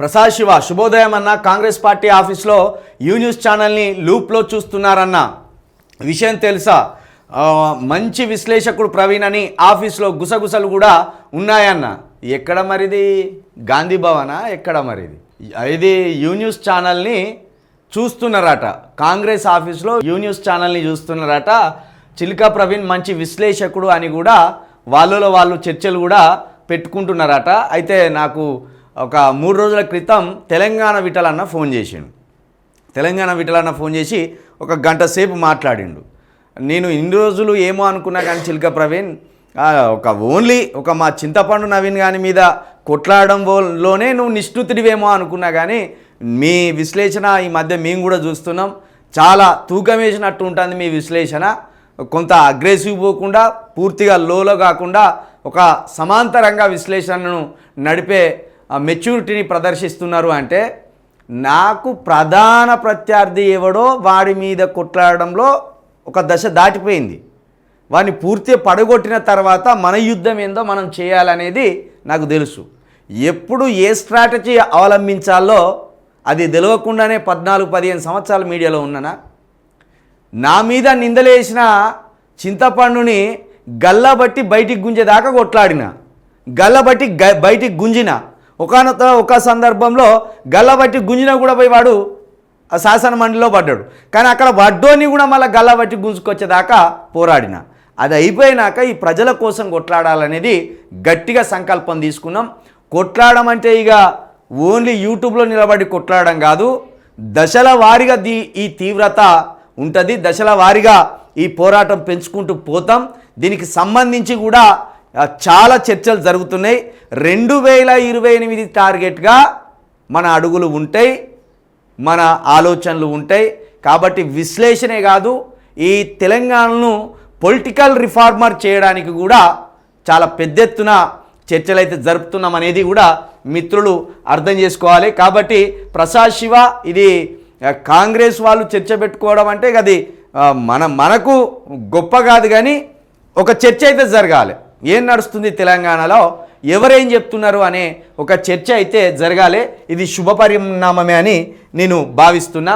ప్రసాద్ శివ శుభోదయం అన్న కాంగ్రెస్ పార్టీ ఆఫీస్లో యూ న్యూస్ ఛానల్ని లూప్లో చూస్తున్నారన్న విషయం తెలుసా? మంచి విశ్లేషకుడు ప్రవీణ్ అని ఆఫీస్లో గుసగుసలు కూడా ఉన్నాయన్న. ఎక్కడ మరిది? గాంధీ భవనా? ఎక్కడ మరిది? ఇది యూ న్యూస్ ఛానల్ని చూస్తున్నారట. కాంగ్రెస్ ఆఫీస్లో యూ న్యూస్ ఛానల్ని చూస్తున్నారట. చిల్కా ప్రవీణ్ మంచి విశ్లేషకుడు అని కూడా వాళ్ళలో వాళ్ళు చర్చలు కూడా పెట్టుకుంటున్నారట. అయితే నాకు ఒక మూడు రోజుల క్రితం తెలంగాణ విఠలన్న ఫోన్ చేసిండు. తెలంగాణ విఠలన్న ఫోన్ చేసి ఒక గంట సేపు మాట్లాడిండు. నేను ఇన్ని రోజులు ఏమో అనుకున్నా కానీ చిలుక ప్రవీణ్ ఒక ఓన్లీ ఒక మా చింతపండు నవీన్ గాని మీద కొట్లాడడం లోనే నువ్వు నిష్ఠుతుడివేమో అనుకున్నా కానీ మీ విశ్లేషణ ఈ మధ్య మేము కూడా చూస్తున్నాం. చాలా తూకం వేసినట్టు ఉంటుంది మీ విశ్లేషణ. కొంత అగ్రెసివ్ పోకుండా పూర్తిగా లోలో కాకుండా ఒక సమాంతరంగా విశ్లేషణను నడిపే మెచ్యూరిటీని ప్రదర్శిస్తున్నారు అంటే నాకు ప్రధాన ప్రత్యర్థి ఎవడో వాడి మీద కొట్లాడడంలో ఒక దశ దాటిపోయింది. వాడిని పూర్తిగా పడగొట్టిన తర్వాత మన యుద్ధం ఏందో మనం చేయాలనేది నాకు తెలుసు. ఎప్పుడు ఏ స్ట్రాటజీ అవలంబించాలో అది తెలియకుండానే పద్నాలుగు పదిహేను సంవత్సరాల మీడియాలో ఉన్నానా? నా మీద నిందలేసిన చింతపండుని గల్లబట్టి బయటికి గుంజేదాకా కొట్లాడిన. గల్లబట్టి గ బయటికి గుంజిన. ఒకనొక ఒక సందర్భంలో గల్లబట్టి గుంజిన కూడా పోయి వాడు ఆ శాసన మండలిలో పడ్డాడు. కానీ అక్కడ వడ్డోని కూడా మళ్ళీ గల్లబట్టి గుంజుకొచ్చేదాకా పోరాడిన. అది అయిపోయినాక ఈ ప్రజల కోసం కొట్లాడాలనేది గట్టిగా సంకల్పం తీసుకున్నాం. కొట్లాడడం అంటే ఇక ఓన్లీ యూట్యూబ్లో నిలబడి కొట్లాడడం కాదు దశల వారీగా దీ ఈ తీవ్రత ఉంటుంది. దశల వారీగా ఈ పోరాటం పెంచుకుంటూ పోతాం. దీనికి సంబంధించి కూడా చాలా చర్చలు జరుగుతున్నాయి. రెండు వేల ఇరవై ఎనిమిది టార్గెట్గా మన అడుగులు ఉంటాయి మన ఆలోచనలు ఉంటాయి. కాబట్టి విశ్లేషణే కాదు ఈ తెలంగాణను పొలిటికల్ రిఫార్మర్ చేయడానికి కూడా చాలా పెద్ద ఎత్తున చర్చలు అయితే జరుపుతున్నాం అనేది కూడా మిత్రులు అర్థం చేసుకోవాలి. కాబట్టి ప్రసాద్ శివ ఇది కాంగ్రెస్ వాళ్ళు చర్చ పెట్టుకోవడం అంటే అది మన మనకు గొప్ప కాదు కానీ ఒక చర్చ అయితే జరగాలి. ఏం నడుస్తుంది తెలంగాణలో? ఎవరేం చెప్తున్నారు అనే ఒక చర్చ అయితే జరగాలి. ఇది శుభ పరిణామమే అని నేను భావిస్తున్నా.